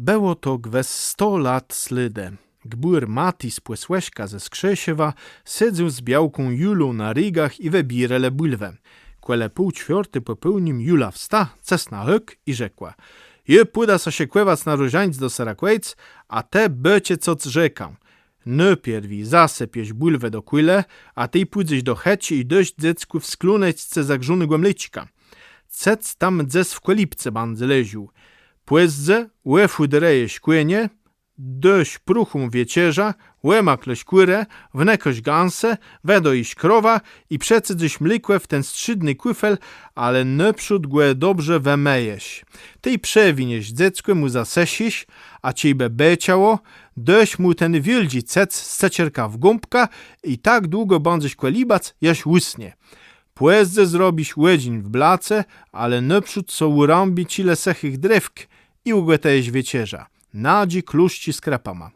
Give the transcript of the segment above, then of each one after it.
Było to gwes sto lat slyde. Gbur Matis Płesłeśka ze Skrzesiewa siedził z białką Julą na rygach i webirele bulwę. Kwele pół ćwiorty popełnim Jula wsta, ces na hyk i rzekła. Je puda so się kłewac na różańc do Sarakłejc, a te becie co rzekam. Najpierwi zasepieś bulwę do kule, a tej pójdziesz do heci i dość dziecku wskluneć ce zagrzony głemlyczka. Cec tam dzes w kolipce bandzy leził. Płezdze, łefu dereje śkłenie, dość pruchum wiecierza, łema kloś kłyrę, wnekoś ganse, wedo krowa i przece dziś mlikłe w ten strzydny kłyfel, ale neprzód głę dobrze wemejeś. Tej przewinieś dziecko mu zasesiś, a ciebie beciało, dość mu ten wieldzi cec z w gąbka i tak długo będziesz kłelibac, jaś łysnie. Płezdze zrobiś łedzin w blace, ale neprzód so urąbi cile sechych drewk i ugłetejeś wiecierza. Nadzi kluści skrapama.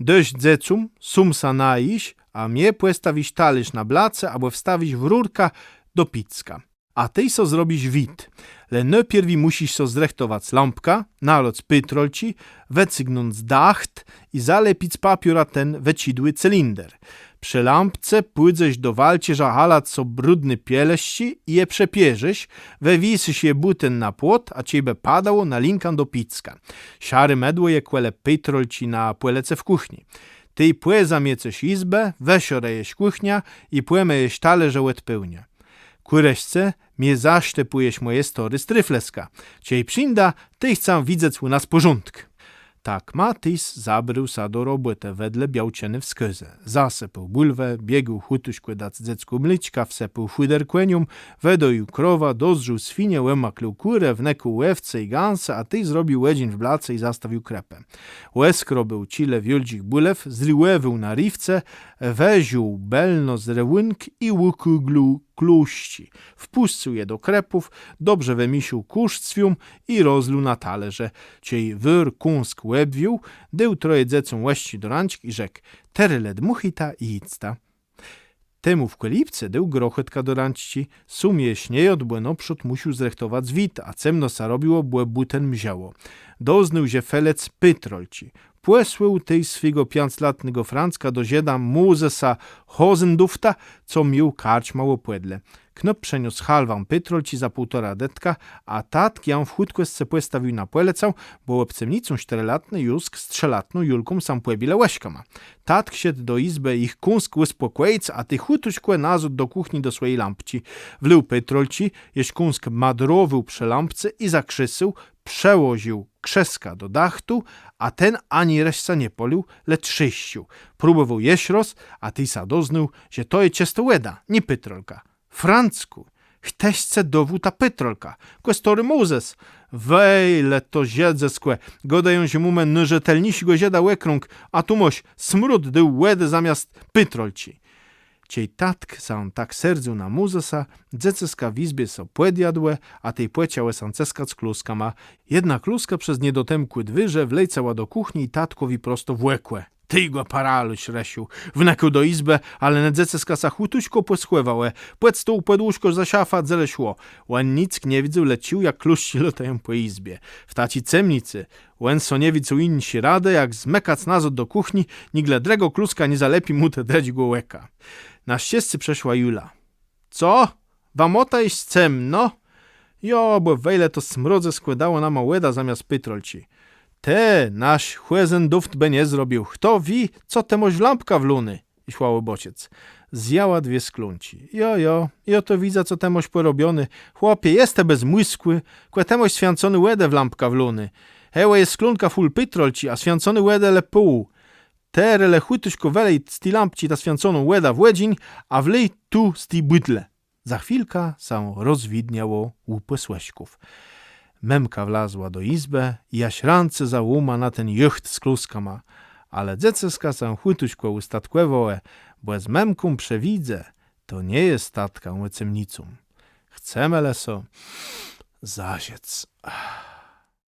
Dość dzecum, sumsa naiś, a mnie płestawić talerz na blace, albo wstawić w rurka do picka. A tej so zrobić wit. Le najpierwi musisz so zrechtować lampka, naloc pytrolci, wecygnąc dacht i zalepić papiora ten wecidły cylinder. Przy lampce pójdziesz do walcierza halać so brudny pieleści i je przepierzysz, wewisysz je buten na płot, a ciebie padało na linkan do picka. Siary medło je kwele pytrolci na płelece w kuchni. Ty płe zamiecoś izbę, wesiore jeś kuchnia i płeme jeś talerze łet pełnia. Kureśce, mnie zasztepujesz moje story stryfleska. Ciej przynda, ty chcę widzeć u nas porządek. Tak Matys zabrył sa do roboty wedle białcieny w skyze. Zasypał bulwę, biegł hutuś kłedać dziecku mliczka, wsepał chuder kłenium, wedoił krowa, dozrzył świnie, łemaklił kurę, wneku łewce i gansa, a ty zrobił łedzin w blace i zastawił krepę. Łeskro był cile wioldzich bulew, zliłewył na riwce, weził belno z rewynk i łukuglu kluści. Wpuścił je do krepów, dobrze wemisił kuszcwium i rozluł na talerze. Ciej wyr kunsk łebwił, dył troje dzecą łeści do rączki i rzekł, teryle dmuchita i icta. Temu w kolipce dył grochetka do rączci, sumie śniej od błęoprzód musił zrechtować zwit, a cemno sa robiło błe buten mziało. Doznył się felec pytrolci. Płesłył tej swego pięclatnego Francka do zieda Muzesa Hosendufta, co mił karć mało płedle. Knop przeniósł halwam pytrolci za półtora detka, a tatk ją w chódkwesce postawił na płelecał, bo łebcemnicą czterolatny Jusk strzelatną Julką sam płebile łeśka ma. Tatk siedł do izby ich kunsk łyspokłejc, a ty chutuś kłe nazud do kuchni do swojej lampci. Wlył pytrolci, jeś kunsk madrowył przy lampce i zakrzysył, przełoził krzeska do dachtu, a ten ani reszta nie polił, lecz szyścił. Próbował jeść roz, a ty sadoznył, że to je ciasto łeda, nie pytrolka. Francku, chcesz dowód ta pytrolka, questory Mozes. Wejle to ziedze skłe, godają się mumen nyrzetelnisi go zieda łekrąg, a tu moś smród dył łedy zamiast pytrolci. Ciej tatk sam tak serdzył na Muzesa, dzeceska w izbie so płed jadłe, a tej płecie łesanceska z kluska ma. Jedna kluska przez niedotemkły dwyże wlejcała do kuchni i tatkowi prosto włekłe. Ty go paraluś, Resiu. Wnekył do izbę, ale na dzeceska sa chutuśko poschłewałe. Płet stół podłóżko za szafa dzele szło. Łen nick nie widział, lecił jak kluści lotają po izbie. W taci cemnicy. Łen so nie widział inni radę, jak zmekac nazad do kuchni, nigle drego kluska nie zalepi mu te dredzi go łeka. Na ścieżce przeszła Jula. Co? Wamota jest cemno? Jo, bo wejle to smrodze składało na małeda zamiast pytrolci. Te, nasz chłezen duft be nie zrobił. Kto wi, co temoś lampka w luny? I chłały bociec. Zjała dwie sklunci. Jo, jo, i oto widza, co temoś porobiony. Chłopie, jeste bez młyskły, kłe temoś święcony łede w lampka w luny. Hełe jest sklunka full pytrolci, a święcony łede le pół. Terele chłytuśko welej sti lampci ta święconą łeda w łedzin, a wlej tu sti bydle. Za chwilka sam rozwidniało łupy słeśków. Memka wlazła do izbę i jaś rance załuma na ten jucht z kluskama, ale dzeceska sam chłytuśko ustatkłewołe, bo z memką przewidzę, to nie jest statka łecemnicą. Chcemy leso zaziec. Ach.